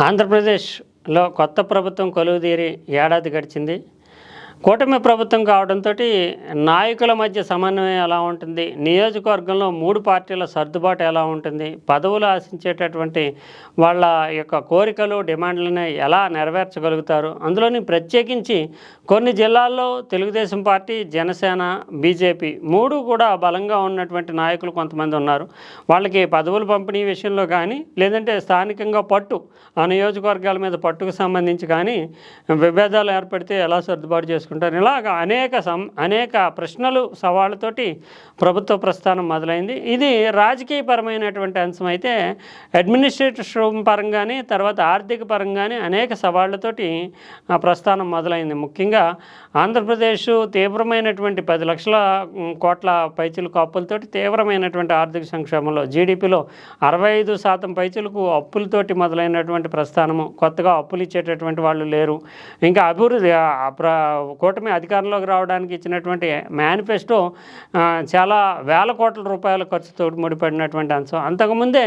ఆంధ్రప్రదేశ్లో కొత్త ప్రభుత్వం కొలువుదీరి ఏడాది గడిచింది. కూటమి ప్రభుత్వం కావడంతో నాయకుల మధ్య సమన్వయం ఎలా ఉంటుంది? నియోజకవర్గంలో మూడు పార్టీల సర్దుబాటు ఎలా ఉంటుంది? పదవులు ఆశించేటటువంటి వాళ్ళ యొక్క కోరికలు డిమాండ్లను ఎలా నెరవేర్చగలుగుతారు? అందులోని ప్రత్యేకించి కొన్ని జిల్లాల్లో తెలుగుదేశం పార్టీ జనసేన బీజేపీ మూడు కూడా బలంగా ఉన్నటువంటి నాయకులు కొంతమంది ఉన్నారు. వాళ్ళకి పదవులు పంపిణీ విషయంలో కానీ లేదంటే స్థానికంగా పట్టు ఆ నియోజకవర్గాల మీద పట్టుకు సంబంధించి కానీ విభేదాలు ఏర్పడితే ఎలా సర్దుబాటు చేసుకుంటారు? ఇలాగ అనేక సం అనేక ప్రశ్నలు సవాళ్ళతోటి ప్రభుత్వ ప్రస్థానం మొదలైంది. ఇది రాజకీయపరమైనటువంటి అంశం అయితే అడ్మినిస్ట్రేటివ్ పరంగానే తర్వాత ఆర్థిక పరంగానే అనేక సవాళ్ళతోటి ఆ ప్రస్థానం మొదలైంది. ముఖ్యంగా ఆంధ్రప్రదేశ్ తీవ్రమైనటువంటి పది లక్షల కోట్ల పైచిలకు అప్పులతోటి తీవ్రమైనటువంటి ఆర్థిక సంక్షేమంలో జీడిపిలో అరవై ఐదు శాతం పైచిలకు అప్పులతోటి మొదలైనటువంటి ప్రస్థానము. కొత్తగా అప్పులు ఇచ్చేటటువంటి వాళ్ళు లేరు. ఇంకా అభివృద్ధి ప్ర కూటమి అధికారంలోకి రావడానికి ఇచ్చినటువంటి మేనిఫెస్టో చాలా వేల కోట్ల రూపాయల ఖర్చుతో ముడిపడినటువంటి అంశం. అంతకుముందే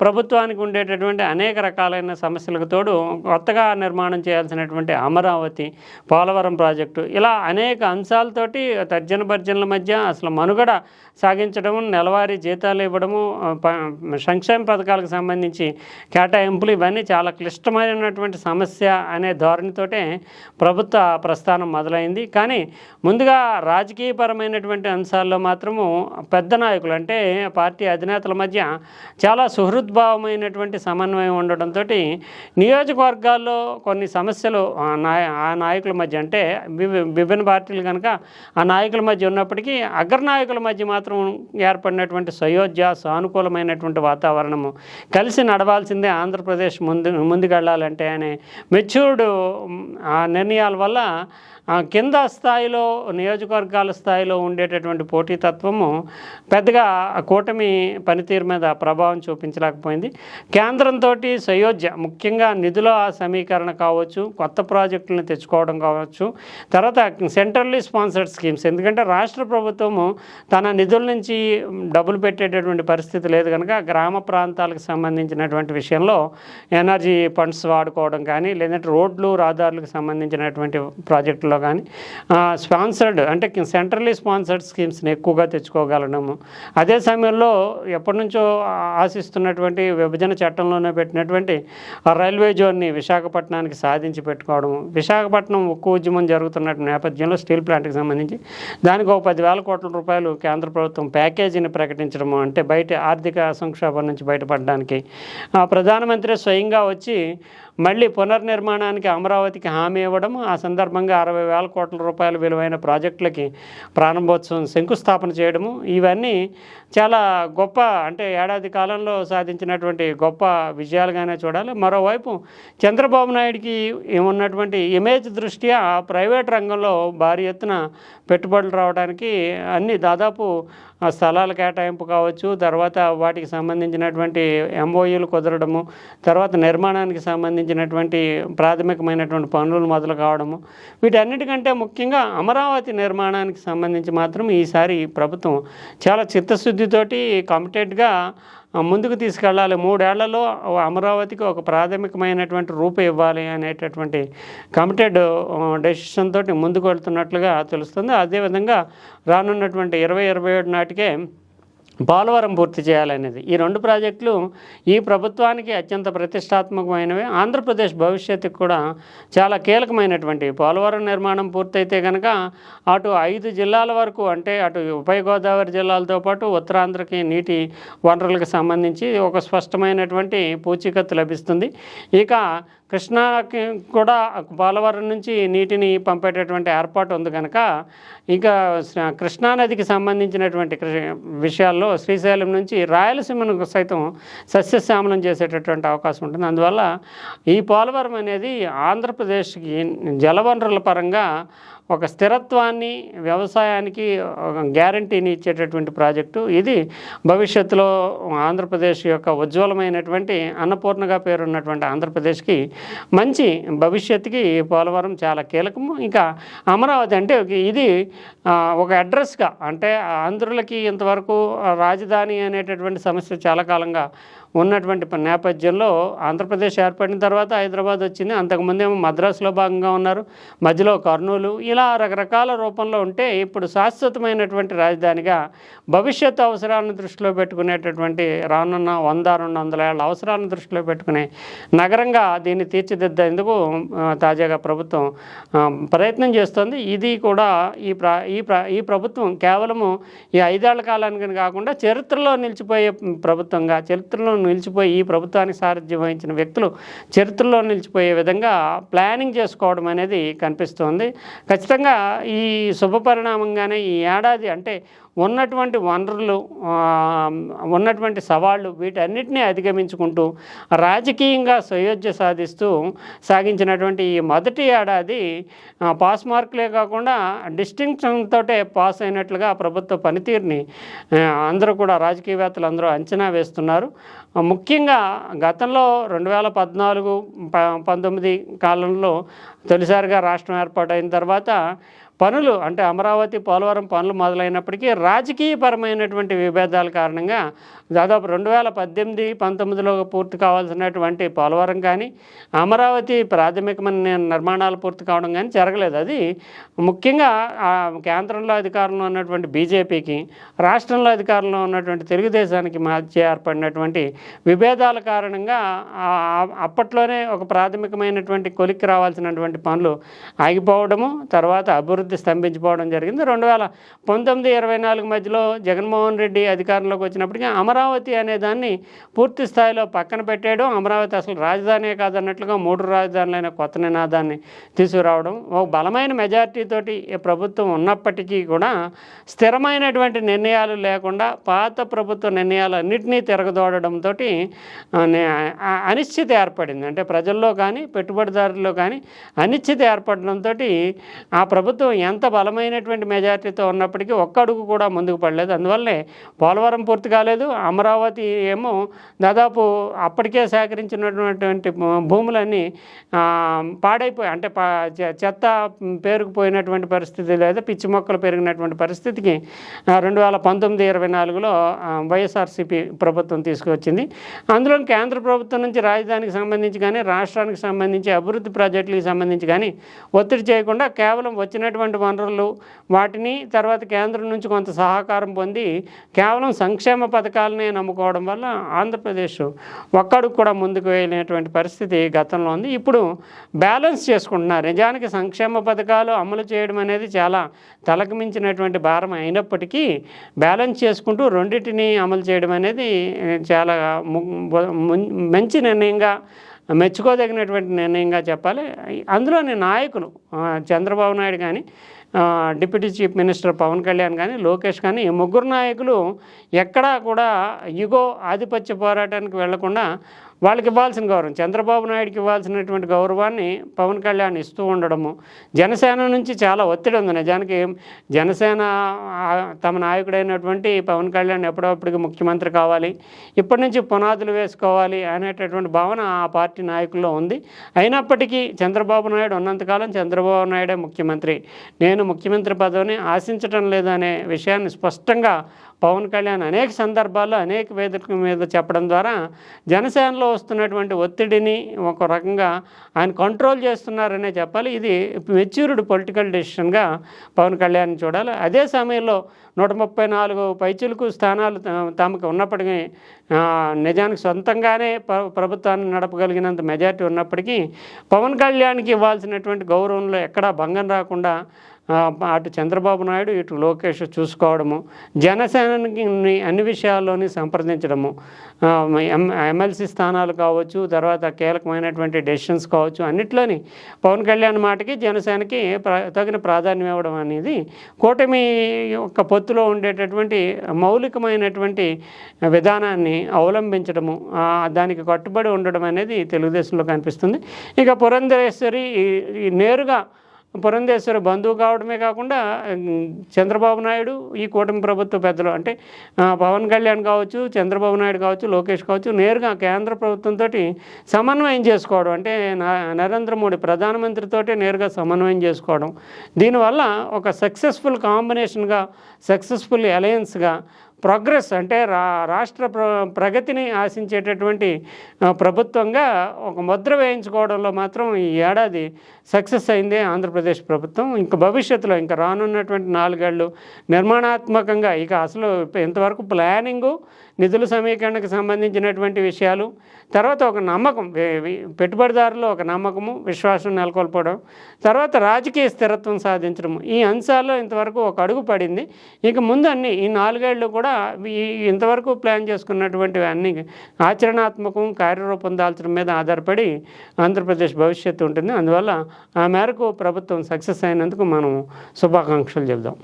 ప్రభుత్వానికి ఉండేటటువంటి అనేక రకాలైన సమస్యలకు తోడు కొత్తగా నిర్మాణం చేయాల్సినటువంటి అమరావతి పోలవరం ప్రాజెక్టు ఇలా అనేక అంశాలతోటి తర్జన భర్జనల మధ్య అసలు మనుగడ సాగించడము నెలవారీ జీతాలు ఇవ్వడము ప- సంక్షేమ పథకాలకు సంబంధించి కేటాయింపులు ఇవన్నీ చాలా క్లిష్టమైనటువంటి సమస్య అనే ధోరణితోటే ప్రభుత్వ ప్రస్థానం మొదలు మొదలైంది. కానీ ముందుగా రాజకీయపరమైనటువంటి అంశాల్లో మాత్రము పెద్ద నాయకులు అంటే పార్టీ అధినేతల మధ్య చాలా సుహృద్భావమైనటువంటి సమన్వయం ఉండడంతో నియోజకవర్గాల్లో కొన్ని సమస్యలు ఆ నాయకుల మధ్య అంటే విభిన్న పార్టీలు కనుక ఆ నాయకుల మధ్య ఉన్నప్పటికీ అగ్రనాయకుల మధ్య మాత్రం ఏర్పడినటువంటి సయోధ్య సానుకూలమైనటువంటి వాతావరణము కలిసి నడవాల్సిందే ఆంధ్రప్రదేశ్ ముందు ముందుకెళ్ళాలంటే అనే మెచ్యూర్డ్ ఆ నిర్ణయాల వల్ల ఆ కింద స్థాయిలో నియోజకవర్గాల స్థాయిలో ఉండేటటువంటి పోటీతత్వము పెద్దగా ఆ కూటమి పనితీరు మీద ప్రభావం చూపించలేకపోయింది. కేంద్రంతో సయోధ్య ముఖ్యంగా నిధుల సమీకరణ కావచ్చు కొత్త ప్రాజెక్టులను తెచ్చుకోవడం కావచ్చు తర్వాత సెంట్రల్లీ స్పాన్సర్డ్ స్కీమ్స్. ఎందుకంటే రాష్ట్ర ప్రభుత్వము తన నిధుల నుంచి డబ్బులు పెట్టేటటువంటి పరిస్థితి లేదు కనుక గ్రామ ప్రాంతాలకు సంబంధించినటువంటి విషయంలో ఎనర్జీ ఫండ్స్ వాడుకోవడం కానీ లేదంటే రోడ్లు రహదారులకు సంబంధించినటువంటి ప్రాజెక్టులో కానీ స్పాన్సర్డ్ అంటే సెంట్రలీ స్పాన్సర్డ్ స్కీమ్స్ని ఎక్కువగా తెచ్చుకోగలడము అదే సమయంలో ఎప్పటి నుంచో ఆశిస్తున్నటువంటి విభజన చట్టంలోనే పెట్టినటువంటి ఆ రైల్వే జోన్ని విశాఖపట్నానికి సాధించి పెట్టుకోవడం విశాఖపట్నం ఉక్కు ఉద్యమం జరుగుతున్న నేపథ్యంలో స్టీల్ ప్లాంట్కి సంబంధించి దానికి ఒక పదివేల కోట్ల రూపాయలు కేంద్ర ప్రభుత్వం ప్యాకేజీని ప్రకటించడము అంటే బయట ఆర్థిక సంక్షోభం నుంచి బయటపడడానికి. ఆ ప్రధానమంత్రి స్వయంగా వచ్చి మళ్ళీ పునర్నిర్మాణానికి అమరావతికి హామీ ఇవ్వడం ఆ సందర్భంగా అరవై వేల కోట్ల రూపాయల విలువైన ప్రాజెక్టులకి ప్రారంభోత్సవం శంకుస్థాపన చేయడము ఇవన్నీ చాలా గొప్ప అంటే ఏడాది కాలంలో సాధించినటువంటి గొప్ప విజయాలుగానే చూడాలి. మరోవైపు చంద్రబాబు నాయుడికి ఉన్నటువంటి ఇమేజ్ దృష్ట్యా ప్రైవేట్ రంగంలో భారీ ఎత్తున పెట్టుబడులు రావడానికి అన్ని దాదాపు స్థలాల కేటాయింపు కావచ్చు తర్వాత వాటికి సంబంధించినటువంటి ఎంఓయూలు కుదరడము తర్వాత నిర్మాణానికి సంబంధించినటువంటి ప్రాథమికమైనటువంటి పనులు మొదలు కావడము. వీటన్నిటికంటే ముఖ్యంగా అమరావతి నిర్మాణానికి సంబంధించి మాత్రం ఈసారి ప్రభుత్వం చాలా చిత్తశుద్ధితోటి కమిటెడ్గా ముందుకు తీసుకెళ్ళాలి. మూడేళ్ళలో అమరావతికి ఒక ప్రాథమికమైనటువంటి రూపు ఇవ్వాలి అనేటటువంటి కమిటెడ్ డెసిషన్ తోటి ముందుకు వెళ్తున్నట్లుగా తెలుస్తుంది. అదేవిధంగా రానున్నటువంటి ఇరవై ఇరవై ఏడు నాటికే పోలవరం పూర్తి చేయాలనేది. ఈ రెండు ప్రాజెక్టులు ఈ ప్రభుత్వానికి అత్యంత ప్రతిష్టాత్మకమైనవి. ఆంధ్రప్రదేశ్ భవిష్యత్తుకు కూడా చాలా కీలకమైనటువంటి. పోలవరం నిర్మాణం పూర్తయితే కనుక అటు ఐదు జిల్లాల వరకు అంటే అటు ఉభయ గోదావరి జిల్లాలతో పాటు ఉత్తరాంధ్రకి నీటి వనరులకు సంబంధించి ఒక స్పష్టమైనటువంటి పూచీకత్తు లభిస్తుంది. ఇక కృష్ణాకి కూడా పోలవరం నుంచి నీటిని పంపేటటువంటి ఏర్పాటు ఉంది కనుక ఇంకా కృష్ణానదికి సంబంధించినటువంటి విషయాల్లో శ్రీశైలం నుంచి రాయలసీమను సైతం సస్యశ్యామలం చేసేటటువంటి అవకాశం ఉంటుంది. అందువల్ల ఈ పోలవరం అనేది ఆంధ్రప్రదేశ్కి జలవనరుల పరంగా ఒక స్థిరత్వాన్ని వ్యవసాయానికి గ్యారంటీని ఇచ్చేటటువంటి ప్రాజెక్టు ఇది. భవిష్యత్తులో ఆంధ్రప్రదేశ్ యొక్క ఉజ్వలమైనటువంటి అన్నపూర్ణగా పేరున్నటువంటి ఆంధ్రప్రదేశ్కి మంచి భవిష్యత్తుకి పోలవరం చాలా కీలకము. ఇంకా అమరావతి అంటే ఇది ఒక అడ్రస్గా అంటే ఆంధ్రులకి ఇంతవరకు రాజధాని అనేటటువంటి సమస్య చాలా కాలంగా ఉన్నటువంటి నేపథ్యంలో ఆంధ్రప్రదేశ్ ఏర్పడిన తర్వాత హైదరాబాద్ వచ్చింది. అంతకుముందేమో మద్రాసులో భాగంగా ఉన్నారు. మధ్యలో కర్నూలు ఇలా రకరకాల రూపంలో ఉంటే ఇప్పుడు శాశ్వతమైనటువంటి రాజధానిగా భవిష్యత్ అవసరాలను దృష్టిలో పెట్టుకునేటటువంటి రానున్న వంద రెండు వందల ఏళ్ళ అవసరాలను దృష్టిలో పెట్టుకునే నగరంగా దీన్ని తీర్చిదిద్దేందుకు తాజాగా ప్రభుత్వం ప్రయత్నం చేస్తుంది. ఇది కూడా ఈ ప్ర ఈ ప్ర ఈ ప్రభుత్వం కేవలము ఈ ఐదేళ్ళ కాలానికి కాకుండా చరిత్రలో నిలిచిపోయే ప్రభుత్వంగా చరిత్రలో నిలిచిపోయి ఈ ప్రభుత్వానికి సారథ్యం వహించిన వ్యక్తులు చరిత్రలో నిలిచిపోయే విధంగా ప్లానింగ్ చేసుకోవడం అనేది కనిపిస్తోంది. ఖచ్చితంగా ఈ శుభ పరిణామంగానే ఈ ఏడాది అంటే ఉన్నటువంటి వనరులు ఉన్నటువంటి సవాళ్ళు వీటన్నిటినీ అధిగమించుకుంటూ రాజకీయంగా సయోధ్య సాధిస్తూ సాగించినటువంటి ఈ మొదటి ఏడాది పాస్ మార్కులే కాకుండా డిస్టింక్షన్తో పాస్ అయినట్లుగా ప్రభుత్వ పనితీరుని అందరూ కూడా రాజకీయవేత్తలు అందరూ అంచనా వేస్తున్నారు. ముఖ్యంగా గతంలో రెండు వేల పద్నాలుగు ప- పంతొమ్మిది కాలంలో తొలిసారిగా రాష్ట్రం ఏర్పాటైన తర్వాత పనులు అంటే అమరావతి పోలవరం పనులు మొదలైనప్పటికీ రాజకీయపరమైనటువంటి విభేదాల కారణంగా దాదాపు రెండు వేల పద్దెనిమిది పంతొమ్మిదిలో పూర్తి కావాల్సినటువంటి పోలవరం కానీ అమరావతి ప్రాథమికమైన నిర్మాణాలు పూర్తి కావడం కానీ జరగలేదు. అది ముఖ్యంగా ఆ కేంద్రంలో అధికారంలో ఉన్నటువంటి బీజేపీకి రాష్ట్రంలో అధికారంలో ఉన్నటువంటి తెలుగుదేశానికి మధ్య ఏర్పడినటువంటి విభేదాల కారణంగా అప్పట్లోనే ఒక ప్రాథమికమైనటువంటి కొలిక్కి రావాల్సినటువంటి పనులు ఆగిపోవడము తర్వాత అభివృద్ధి స్తంభించిపోవడం జరిగింది. రెండు వేల పంతొమ్మిది ఇరవై నాలుగు మధ్యలో జగన్మోహన్ రెడ్డి అధికారంలోకి వచ్చినప్పటికీ అమరావతి అనే దాన్ని పూర్తి స్థాయిలో పక్కన పెట్టేయడం అమరావతి అసలు రాజధానే కాదన్నట్లుగా మూడు రాజధానులైన కొత్త నినాదాన్ని తీసుకురావడం ఒక బలమైన మెజార్టీతోటి ఈ ప్రభుత్వం ఉన్నప్పటికీ కూడా స్థిరమైనటువంటి నిర్ణయాలు లేకుండా పాత ప్రభుత్వ నిర్ణయాలు అన్నింటినీ తిరగదోడడంతో అనిశ్చితి ఏర్పడింది. అంటే ప్రజల్లో కానీ పెట్టుబడిదారుల్లో కానీ అనిశ్చితి ఏర్పడడంతో ఆ ప్రభుత్వం ఎంత బలమైనటువంటి మెజారిటీతో ఉన్నప్పటికీ ఒక్క అడుగు కూడా ముందుకు పడలేదు. అందువల్లే పోలవరం పూర్తి కాలేదు. అమరావతి ఏమో దాదాపు అప్పటికే సేకరించినటువంటి భూములన్నీ పాడైపోయి అంటే పా చె- చెత్త పేరుకుపోయినటువంటి పరిస్థితి లేదా పిచ్చి మొక్కలు పెరిగినటువంటి పరిస్థితికి రెండు వేల పంతొమ్మిది ఇరవై నాలుగులో వైఎస్ఆర్సీపీ ప్రభుత్వం తీసుకువచ్చింది. అందులో కేంద్ర ప్రభుత్వం నుంచి రాజధానికి సంబంధించి కానీ రాష్ట్రానికి సంబంధించి అభివృద్ధి ప్రాజెక్టులకు సంబంధించి కానీ ఒత్తిడి చేయకుండా కేవలం వచ్చినటువంటి వనరులు వాటిని తర్వాత కేంద్రం నుంచి కొంత సహకారం పొంది కేవలం సంక్షేమ పథకాలనే నమ్ముకోవడం వల్ల ఆంధ్రప్రదేశ్ ఒక్కడికి కూడా ముందుకు వెళ్ళినటువంటి పరిస్థితి గతంలో ఉంది. ఇప్పుడు బ్యాలెన్స్ చేసుకుంటున్నారు. నిజానికి సంక్షేమ పథకాలు అమలు చేయడం అనేది చాలా తలకు మించినటువంటి భారం అయినప్పటికీ బ్యాలెన్స్ చేసుకుంటూ రెండింటిని అమలు చేయడం అనేది చాలా మంచి నిర్ణయంగా మెచ్చుకోదగినటువంటి నిర్ణయంగా చెప్పాలి. అందులోని నాయకులు చంద్రబాబు నాయుడు కానీ deputy chief minister Pawan Kalyan కానీ లోకేష్ కానీ ఈ ముగ్గురు నాయకులు ఎక్కడా కూడా యుగో ఆధిపత్య పోరాటానికి వెళ్ళకుండా వాళ్ళకి ఇవ్వాల్సిన గౌరవం. చంద్రబాబు నాయుడుకి ఇవ్వాల్సినటువంటి గౌరవాన్ని పవన్ కళ్యాణ్ ఇస్తూ ఉండడము. జనసేన నుంచి చాలా ఒత్తిడి ఉంది. నిజానికి జనసేన తమ నాయకుడైనటువంటి పవన్ కళ్యాణ్ ఎప్పుడప్పటికి ముఖ్యమంత్రి కావాలి. ఇప్పటి నుంచి పునాదులు వేసుకోవాలి అనేటటువంటి భావన ఆ పార్టీ నాయకుల్లో ఉంది. అయినప్పటికీ చంద్రబాబు నాయుడు ఉన్నంతకాలం చంద్రబాబు నాయుడే ముఖ్యమంత్రి. నేను ముఖ్యమంత్రి పదవిని ఆశించటం లేదనే విషయాన్ని స్పష్టంగా పవన్ కళ్యాణ్ అనేక సందర్భాల్లో అనేక వేదికల మీద చెప్పడం ద్వారా జనసేనలో వస్తున్నటువంటి ఒత్తిడిని ఒక రకంగా ఆయన కంట్రోల్ చేస్తున్నారనే చెప్పాలి. ఇది మెచ్యూర్డ్ పొలిటికల్ డెసిషన్గా పవన్ కళ్యాణ్ చూడాలి. అదే సమయంలో నూట ముప్పై నాలుగు పైచులకు స్థానాలు త- తమకు ఉన్నప్పటికీ నిజానికి సొంతంగానే ప్రభుత్వాన్ని నడపగలిగినంత మెజారిటీ ఉన్నప్పటికీ పవన్ కళ్యాణ్కి ఇవ్వాల్సినటువంటి గౌరవంలో ఎక్కడా భంగం రాకుండా అటు చంద్రబాబు నాయుడు ఇటు లోకేష్ చూసుకోవడము జనసేనకి అన్ని విషయాల్లోని సంప్రదించడము ఎం ఎమ్మెల్సీ స్థానాలు కావచ్చు తర్వాత కీలకమైనటువంటి డెసిషన్స్ కావచ్చు అన్నిట్లోని పవన్ కళ్యాణ్ మాటకి జనసేనకి ప్ర తగిన ప్రాధాన్యం ఇవ్వడం అనేది కూటమి యొక్క పొత్తులో ఉండేటటువంటి మౌలికమైనటువంటి విధానాన్ని అవలంబించడము దానికి కట్టుబడి ఉండడం అనేది తెలుగుదేశంలో కనిపిస్తుంది. ఇక పురంధరేశ్వరి నేరుగా పురంధేశ్వరి బంధువు కావడమే కాకుండా చంద్రబాబు నాయుడు ఈ కూటమి ప్రభుత్వ పెద్దలు అంటే పవన్ కళ్యాణ్ కావచ్చు చంద్రబాబు నాయుడు కావచ్చు లోకేష్ కావచ్చు నేరుగా కేంద్ర ప్రభుత్వంతో సమన్వయం చేసుకోవడం అంటే నా- నరేంద్ర మోడీ ప్రధానమంత్రితో నేరుగా సమన్వయం చేసుకోవడం. దీనివల్ల ఒక సక్సెస్ఫుల్ కాంబినేషన్గా సక్సెస్ఫుల్ అలయన్స్గా ప్రోగ్రెస్ అంటే రా రాష్ట్ర ప్ర ప్రగతిని ఆశించేటటువంటి ప్రభుత్వంగా ఒక ముద్ర వేయించుకోవడంలో మాత్రం ఈ ఏడాది సక్సెస్ అయింది ఆంధ్రప్రదేశ్ ప్రభుత్వం. ఇంకా భవిష్యత్తులో ఇంకా రానున్నటువంటి నాలుగేళ్ళు నిర్మాణాత్మకంగా ఇక అసలు ఇంతవరకు ప్లానింగు నిధుల సమీకరణకు సంబంధించినటువంటి విషయాలు తర్వాత ఒక నమ్మకం వే- పెట్టుబడిదారులు ఒక నమ్మకము విశ్వాసం నెలకొల్పడం తర్వాత రాజకీయ స్థిరత్వం సాధించడం ఈ అంశాల్లో ఇంతవరకు ఒక అడుగు పడింది. ఇక ముందు అన్ని ఈ నాలుగేళ్ళు కూడా కూడా ఇంతవరకు ప్లాన్ చేసుకున్నటువంటివి అన్ని ఆచరణాత్మకం కార్యరూపం దాల్చడం మీద ఆధారపడి ఆంధ్రప్రదేశ్ భవిష్యత్తు ఉంటుంది. అందువల్ల ఆ మేరకు ప్రభుత్వం సక్సెస్ అయినందుకు మనం శుభాకాంక్షలు చెబుదాం.